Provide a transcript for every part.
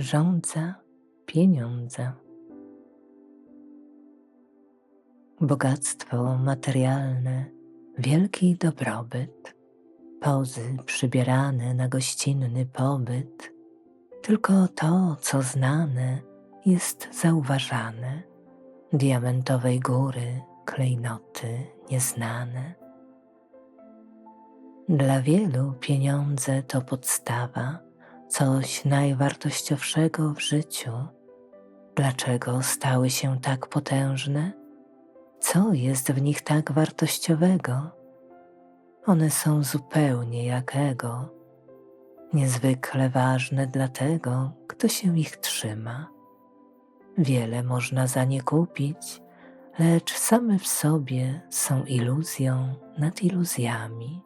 żądza pieniądza. Bogactwo materialne, wielki dobrobyt, pozy przybierane na gościnny pobyt, tylko to, co znane, jest zauważane, diamentowej góry klejnoty nieznane. Dla wielu pieniądze to podstawa, coś najwartościowszego w życiu. Dlaczego stały się tak potężne? Co jest w nich tak wartościowego? One są zupełnie jak ego, niezwykle ważne dla tego, kto się ich trzyma. Wiele można za nie kupić, lecz same w sobie są iluzją nad iluzjami.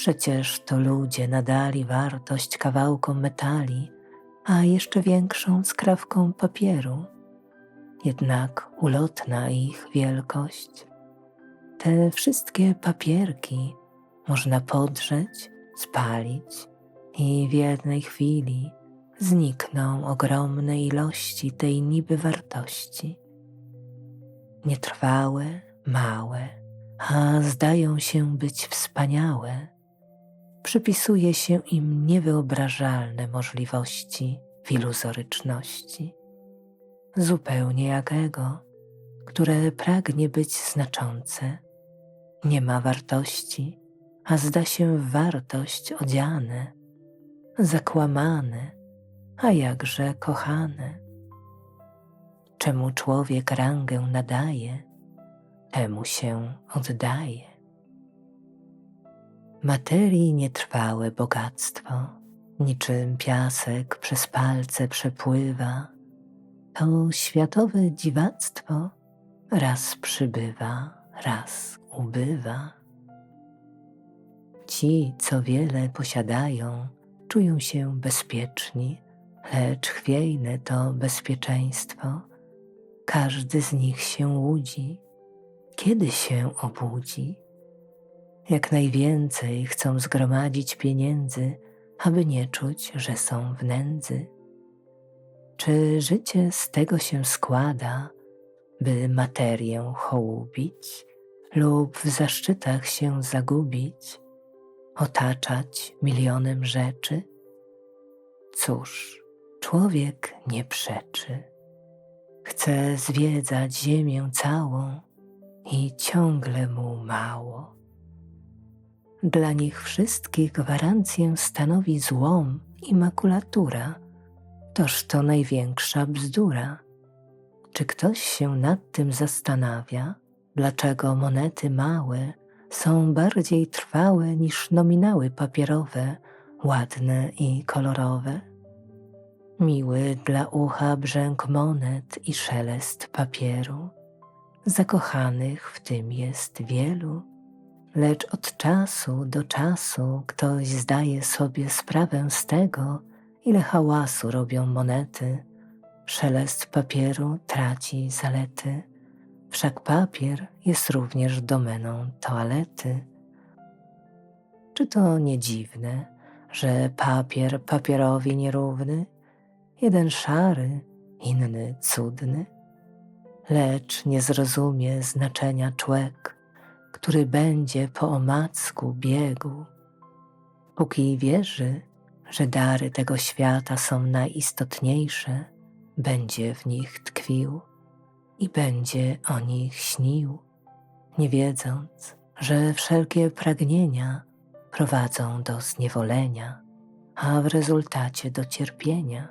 Przecież to ludzie nadali wartość kawałkom metali, a jeszcze większą skrawką papieru. Jednak ulotna ich wielkość. Te wszystkie papierki można podrzeć, spalić i w jednej chwili znikną ogromne ilości tej niby wartości. Nietrwałe, małe, a zdają się być wspaniałe przypisuje się im niewyobrażalne możliwości w iluzoryczności, zupełnie jak ego, które pragnie być znaczące, nie ma wartości, a zda się w wartość odziane, zakłamane, a jakże kochane. Czemu człowiek rangę nadaje, temu się oddaje materii nietrwałe bogactwo, niczym piasek przez palce przepływa, to światowe dziwactwo raz przybywa, raz ubywa. Ci, co wiele posiadają, czują się bezpieczni, lecz chwiejne to bezpieczeństwo. Każdy z nich się łudzi, kiedy się obudzi jak najwięcej chcą zgromadzić pieniędzy, aby nie czuć, że są w nędzy. Czy życie z tego się składa, by materię hołubić lub w zaszczytach się zagubić, otaczać milionem rzeczy? Cóż, człowiek nie przeczy. Chce zwiedzać ziemię całą i ciągle mu mało. Dla nich wszystkich gwarancję stanowi złom i makulatura. Toż to największa bzdura. Czy ktoś się nad tym zastanawia, dlaczego monety małe są bardziej trwałe niż nominały papierowe, ładne i kolorowe? Miły dla ucha brzęk monet i szelest papieru. Zakochanych w tym jest wielu lecz od czasu do czasu ktoś zdaje sobie sprawę z tego, ile hałasu robią monety. Szelest papieru traci zalety, wszak papier jest również domeną toalety. Czy to nie dziwne, że papier papierowi nierówny, jeden szary, inny cudny? Lecz nie zrozumie znaczenia człek, który będzie po omacku biegł, póki wierzy, że dary tego świata są najistotniejsze, będzie w nich tkwił i będzie o nich śnił, nie wiedząc, że wszelkie pragnienia prowadzą do zniewolenia, a w rezultacie do cierpienia.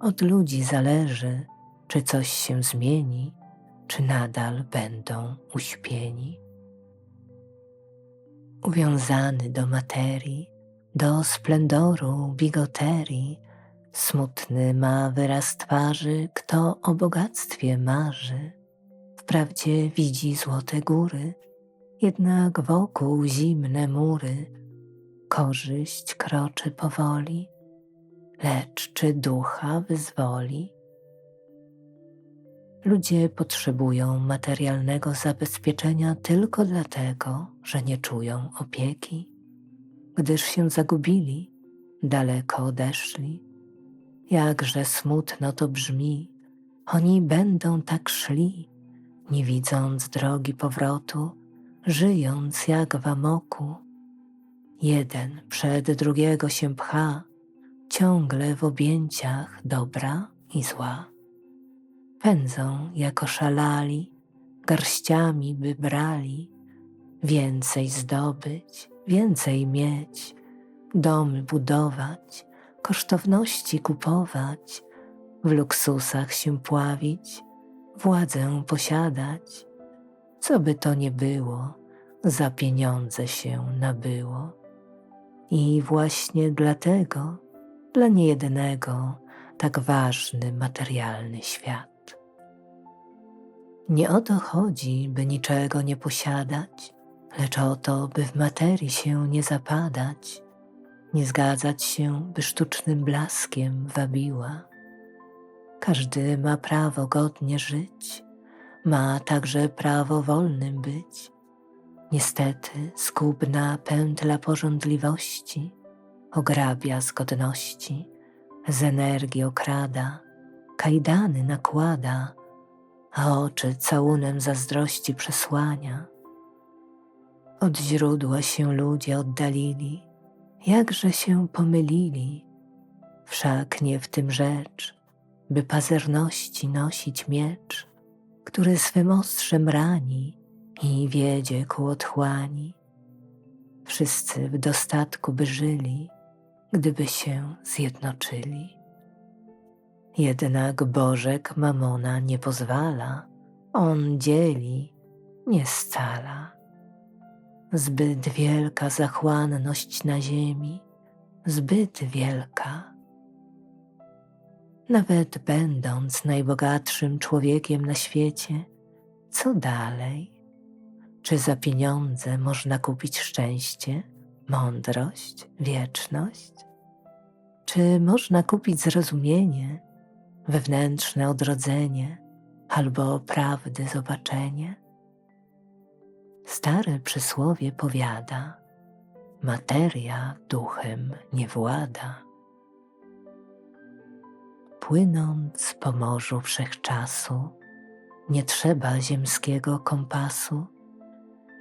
Od ludzi zależy, czy coś się zmieni, czy nadal będą uśpieni. Uwiązany do materii, do splendoru bigoterii, smutny ma wyraz twarzy, kto o bogactwie marzy. Wprawdzie widzi złote góry, jednak wokół zimne mury, korzyść kroczy powoli, lecz czy ducha wyzwoli? Ludzie potrzebują materialnego zabezpieczenia tylko dlatego, że nie czują opieki, gdyż się zagubili daleko odeszli. Jakże smutno to brzmi, oni będą tak szli, nie widząc drogi powrotu, żyjąc jak w amoku. Jeden przed drugiego się pcha, ciągle w objęciach dobra i zła. Pędzą jako szalali, garściami by brali, więcej zdobyć, więcej mieć, domy budować, kosztowności kupować, w luksusach się pławić, władzę posiadać, co by to nie było, za pieniądze się nabyło. I właśnie dlatego dla niejednego tak ważny materialny świat. Nie o to chodzi, by niczego nie posiadać, lecz o to, by w materii się nie zapadać, nie zgadzać się, by sztucznym blaskiem wabiła. Każdy ma prawo godnie żyć, ma także prawo wolnym być. Niestety skubna pętla porządliwości ograbia z godności, z energii okrada, kajdany nakłada, a oczy całunem zazdrości przesłania. Od źródła się ludzie oddalili, jakże się pomylili, wszak nie w tym rzecz, by pazerności nosić miecz, który swym ostrzem rani i wiedzie ku otchłani. Wszyscy w dostatku by żyli, gdyby się zjednoczyli. Jednak Bożek Mamona nie pozwala, on dzieli, nie scala. Zbyt wielka zachłanność na ziemi, zbyt wielka. Nawet będąc najbogatszym człowiekiem na świecie, co dalej? Czy za pieniądze można kupić szczęście, mądrość, wieczność? Czy można kupić zrozumienie, wewnętrzne odrodzenie albo prawdy zobaczenie? Stare przysłowie powiada: materia duchem nie włada. Płynąc po morzu wszechczasu, nie trzeba ziemskiego kompasu,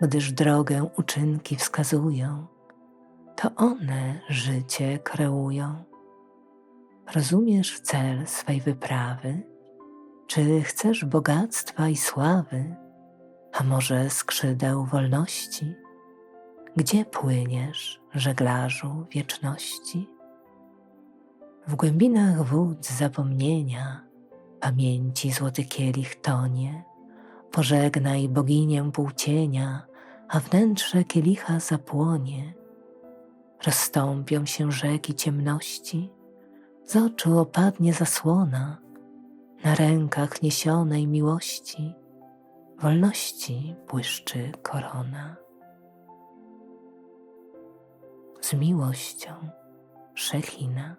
gdyż drogę uczynki wskazują, to one życie kreują. Rozumiesz cel swej wyprawy? Czy chcesz bogactwa i sławy, a może skrzydeł wolności? Gdzie płyniesz, żeglarzu wieczności? W głębinach wód zapomnienia pamięci złoty kielich tonie. Pożegnaj boginię półcienia, a wnętrze kielicha zapłonie. Rozstąpią się rzeki ciemności, z oczu opadnie zasłona, na rękach niesionej miłości, wolności błyszczy korona. Z miłością Szechina.